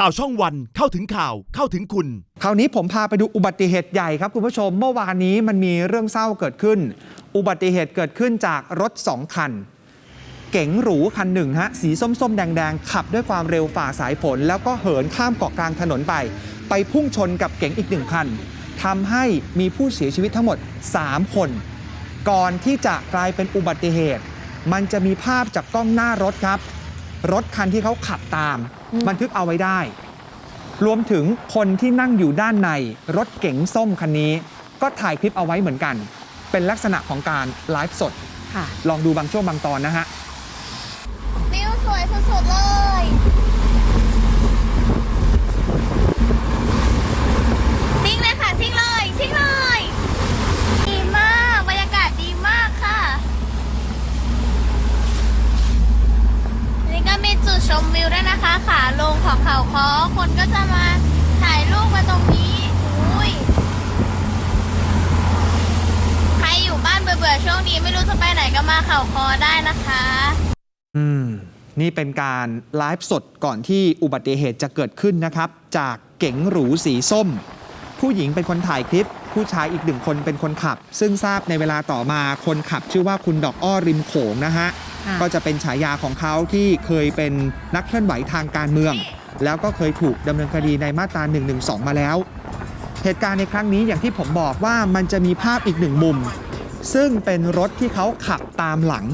ข่าวช่องวันเข้าถึงข่าวเข้าถึงคุณ คราวนี้ผมพาไปดูอุบัติเหตุใหญ่ครับคุณผู้ชม เมื่อวานนี้มันมีเรื่องเศร้าเกิดขึ้น อุบัติเหตุเกิดขึ้นจากรถสองคัน เก๋งหรูคันหนึ่งฮะสีส้มๆ แดงๆ ขับด้วยความเร็วฝ่าสายฝน แล้วก็เหินข้ามเกาะกลางถนนไป ไปพุ่งชนกับเก๋งอีกหนึ่งคันทำให้มีผู้เสียชีวิตทั้งหมด 3 คน ก่อนที่จะกลายเป็นอุบัติเหตุ มันจะมีภาพจากกล้องหน้ารถครับ รถคันที่เขาขับตาม บันทึกเอาไว้ได้ รวมถึงคนที่นั่งอยู่ด้านในรถเก๋งส้มคันนี้ ก็ถ่ายคลิปเอาไว้เหมือนกัน เป็นลักษณะของการไลฟ์สด ค่ะ ลองดูบางช่วงบางตอนนะฮะ วิวสวยสุดๆเลย ซิ่งเลยค่ะ ซิ่งเลย ซิ่งเลย ดีมาก บรรยากาศดีมากค่ะ นี่ก็มีจุดชมวิวด้วยนะคะ ขาลงข องเขาคอคนก็จะมาถ่ายรูปมาตรงนี้อุ้ยใครอยู่บ้านเบื่อๆช่วงนี้ไม่รู้จะไปไหนก็มาเขาคอได้นะคะ อืม นี่เป็นการไลฟ์สดก่อนที่อุบัติเหตุจะเกิดขึ้นนะครับ จากเก๋งหรูสีส้ม ผู้หญิงเป็นคนถ่ายคลิป ผู้ชายอีกหนึ่งคนเป็นคนขับ ซึ่งทราบในเวลาต่อมาคนขับชื่อว่าคุณดอกอ้อริมโขงนะฮะค่ะก็จะเป็นฉายาของเขาที่เคยเป็นนักเคลื่อนไหวทางการเมือง แล้วก็เคยถูกดำเนินคดีในมาตรา 112 มาแล้ว เหตุการณ์ในครั้งนี้อย่างที่ผมบอกว่ามันจะมีภาพอีกหนึ่งมุม ซึ่งเป็นรถที่เขาขับตามหลัง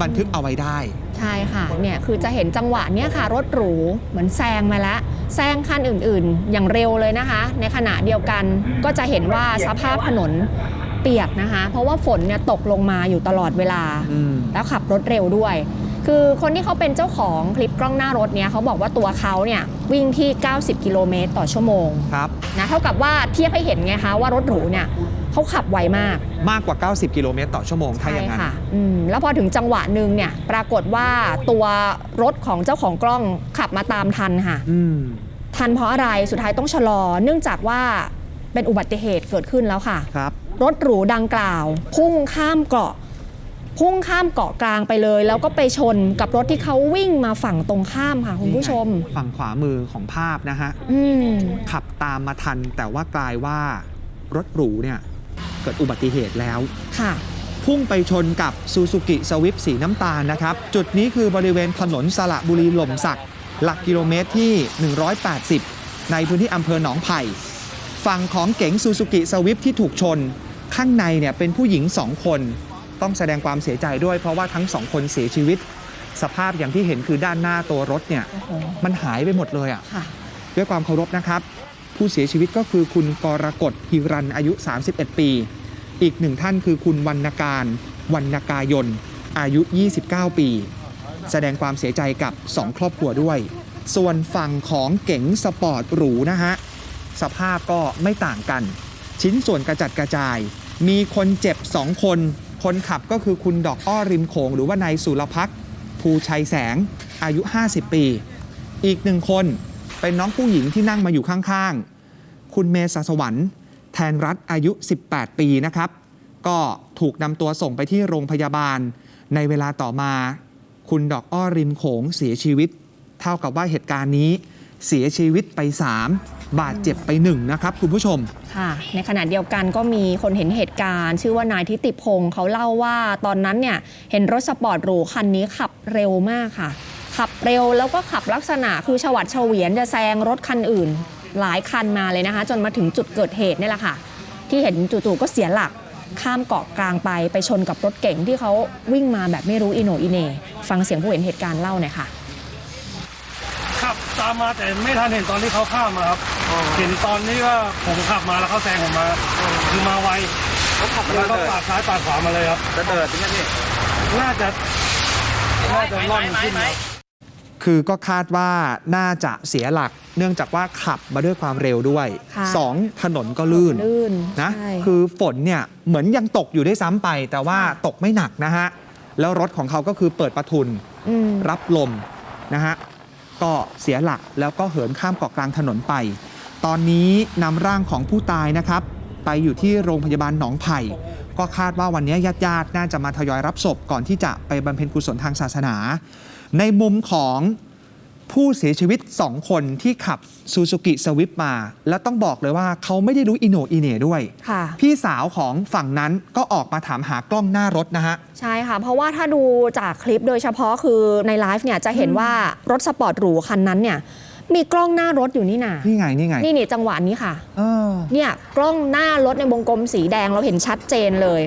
บันทึกเอาไว้ได้ ใช่ค่ะเนี่ยคือจะเห็นจังหวะเนี้ยค่ะ รถหรูเหมือนแซงมาแล้วแซงคันอื่นๆ อย่างเร็วเลยนะคะ ในขณะเดียวกันก็จะเห็นว่าสภาพถนนเปียกนะคะ เพราะว่าฝนเนี่ยตกลงมาอยู่ตลอดเวลาอืมแล้วขับรถเร็วด้วย คือคนที่เขาเป็นเจ้าของคลิปกล้องหน้ารถเนี่ยเขาบอกว่าตัวเขาเนี่ยวิ่งที่ 90 กิโลเมตรต่อชั่วโมงครับนะเท่ากับว่าเทียบให้เห็นไงคะว่ารถหรูเนี่ยเขาขับไวมากมากกว่า 90 กิโลเมตรต่อชั่วโมงถ้าอย่างนั้นค่ะอืมแล้วพอถึงจังหวะหนึ่งเนี่ยปรากฏว่าตัวรถของเจ้าของกล้องขับมาตามทันค่ะอืมทันเพราะอะไรสุดท้ายต้องชะลอ เนื่องจากว่าเป็นอุบัติเหตุเกิดขึ้นแล้วค่ะครับรถหรูดังกล่าว พุ่งข้ามเกาะ พุ่งข้ามเกาะกลางไปเลย แล้วก็ไปชนกับรถที่เขาวิ่งมาฝั่งตรงข้ามค่ะคุณผู้ชม ฝั่งขวามือของภาพนะฮะอืมขับตามมาทันแต่ว่ากลายว่ารถหรูเนี่ยเกิดอุบัติเหตุแล้ว ค่ะ พุ่งไปชนกับซูซูกิสวิฟสีน้ำตาลนะครับ จุดนี้คือบริเวณถนนสระบุรีหล่มสัก หลักกิโลเมตรที่ 180 ในพื้นที่อำเภอหนองไผ่ฝั่งของเก๋งซูซูกิสวิฟที่ถูกชน ข้างในเนี่ยเป็นผู้หญิงสองคน ต้องแสดงความเสียใจด้วย เพราะว่าทั้งสองคนเสียชีวิต สภาพอย่างที่เห็นคือด้านหน้าตัวรถเนี่ยโอ้โหมันหายไปหมดเลยอะค่ะด้วยความเคารพนะครับ ผู้เสียชีวิตก็คือคุณกรกฎฮิรันอายุ 31 ปี อีกหนึ่งท่านคือคุณวรรณการวรรณกายนอายุ 29 ปี แสดงความเสียใจกับ 2 ครอบครัวด้วย ส่วนฝั่งของเก๋งสปอร์ตหรูนะฮะ สภาพก็ไม่ต่างกัน ชิ้นส่วนกระจัดกระจาย มีคนเจ็บ 2 คน คนขับก็คือคุณดอกอ้อริมโขงหรือว่านายสุรพักภูชัยแสงอายุ 50 ปี อีกหนึ่งคนเป็นน้องผู้หญิงที่นั่งมาอยู่ข้างๆ คุณเมษสวรรค์ แทนรัฐอายุ 18 ปีนะครับ ก็ถูกนำตัวส่งไปที่โรงพยาบาล ในเวลาต่อมา คุณดอกอ้อริมโขงเสียชีวิต เท่ากับว่าเหตุการณ์นี้เสียชีวิตไป 3 บาดเจ็บไป1นะครับคุณผู้ชม ค่ะ ในขณะเดียวกันก็มีคนเห็นเหตุการณ์ ชื่อว่านายทิติพงศ์เขาเล่าว่าตอนนั้นเนี่ยเห็นรถสปอร์ตหรูคันนี้ขับเร็วมากค่ะ ขับเร็วแล้วก็ขับลักษณะคือฉวัดเฉวียนจะแซงรถคันอื่น หลายคันมาเลยนะคะ จนมาถึงจุดเกิดเหตุนี่แหละค่ะ ที่เห็นจู่ๆก็เสียหลักข้ามเกาะกลางไปไปชนกับรถเก๋งที่เขาวิ่งมาแบบไม่รู้อิโหนอิเน ฟังเสียงผู้เห็นเหตุการณ์เล่าหน่อยค่ะ ตามมาแต่ไม่ทันเห็นตอนที่เขาข้ามมาครับ เห็นตอนนี้ว่าผมขับมาแล้วเขาแซงผมมาคือมาไวเขาขับมาแล้วก็เดินปาดซ้ายปาดขวามาเลยครับจะเดินใช่ไหมพี่น่าจะน่าจะล่อนขึ้นครับคือก็คาดว่าน่าจะเสียหลัก เนื่องจากว่าขับมาด้วยความเร็วด้วยค่ะสองถนนก็ลื่นลื่นนะใช่คือฝนเนี่ยเหมือนยังตกอยู่ได้วยซ้ำไป แต่ว่าตกไม่หนักนะฮะ แล้วรถของเขาก็คือเปิดประทุนอืมรับลมนะฮะ ก็เสียหลักแล้วก็เหินข้ามเกาะกลางถนนไป ตอนนี้นำร่างของผู้ตายนะครับ ไปอยู่ที่โรงพยาบาลหนองไผ่ ก็คาดว่าวันนี้ญาติญาติๆน่าจะมาทยอยรับศพก่อนที่จะไปบำเพ็ญกุศลทางศาสนา ในมุมของ ผู้เสียชีวิต 2 คนที่ขับซูซูกิสวิปมา แล้วต้องบอกเลยว่าเขาไม่ได้รู้อิโหนอิเหน่ด้วยค่ะพี่สาวของฝั่งนั้นก็ออกมาถามหากล้องหน้ารถนะฮะ ใช่ค่ะ เพราะว่าถ้าดูจากคลิปโดยเฉพาะคือในไลฟ์เนี่ยจะเห็นว่ารถสปอร์ตหรูคันนั้นเนี่ยมีกล้องหน้ารถอยู่นี่นานี่ไงนี่ไงนี่นี่จังหวะนี้ค่ะเออเนี่ยกล้องหน้ารถในวงกลมสีแดงเราเห็นชัดเจนเลย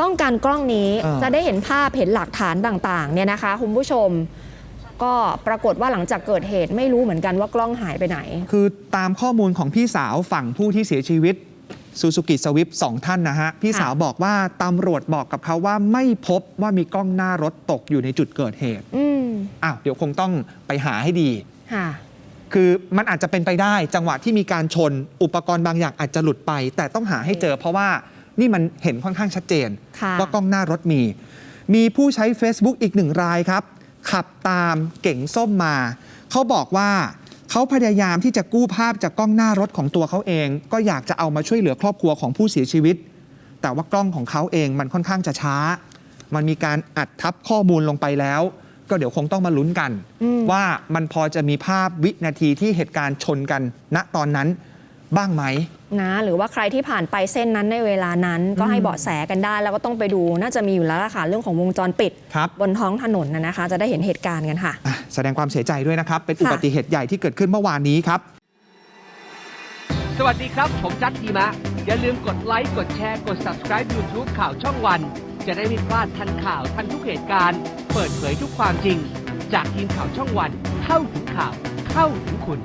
ต้องการกล้องนี้เออจะได้เห็นภาพเห็นหลักฐานต่างๆเนี่ยนะคะคุณผู้ชม ก็ปรากฏว่าหลังจากเกิดเหตุไม่รู้เหมือนกันว่ากล้องหายไปไหน คือตามข้อมูลของพี่สาวฝั่งผู้ที่เสียชีวิตซูซูกิสวิปสองท่านนะฮะ พี่สาวบอกว่าตำรวจบอกกับเขาว่าไม่พบว่ามีกล้องหน้ารถตกอยู่ในจุดเกิดเหตุอืมอ้าวเดี๋ยวคงต้องไปหาให้ดีค่ะคือมันอาจจะเป็นไปได้จังหวะที่มีการชนอุปกรณ์บางอย่างอาจจะหลุดไป แต่ต้องหาให้เจอเพราะว่านี่มันเห็นค่อนข้างชัดเจนค่ะว่ากล้องหน้ารถมี มีผู้ใช้ Facebook อีกหนึ่งรายครับ ขับตามเก่งส้มมา เขาบอกว่าเขาพยายามที่จะกู้ภาพจากกล้องหน้ารถของตัวเขาเอง ก็อยากจะเอามาช่วยเหลือครอบครัวของผู้เสียชีวิต แต่ว่ากล้องของเขาเองมันค่อนข้างจะช้า มันมีการอัดทับข้อมูลลงไปแล้ว ก็เดี๋ยวคงต้องมาลุ้นกัน ว่ามันพอจะมีภาพวินาทีที่เหตุการณ์ชนกันณตอนนั้น บ้างไหมนะหรือว่าใครที่ผ่านไปเส้นนั้นในเวลานั้น ก็ให้เบาะแสกันได้ แล้วก็ต้องไปดูน่าจะมีอยู่แล้วล่ะค่ะเรื่องของวงจรปิดครับบนท้องถนนนะนะคะ จะได้เห็นเหตุการณ์กันค่ะอะ แสดงความเสียใจด้วยนะครับ เป็นค่ะอุบัติเหตุใหญ่ที่เกิดขึ้นเมื่อวานนี้ครับ สวัสดีครับผมจัดทีมะ อย่าลืมกดไลค์กดแชร์กด subscribe YouTube ข่าวช่องวัน จะได้ไม่พลาดทันข่าวทันทุกเหตุการณ์ เปิดเผยทุกความจริง จากทีมข่าวช่องวัน เข้าถึงข่าวเข้าถึงคุณ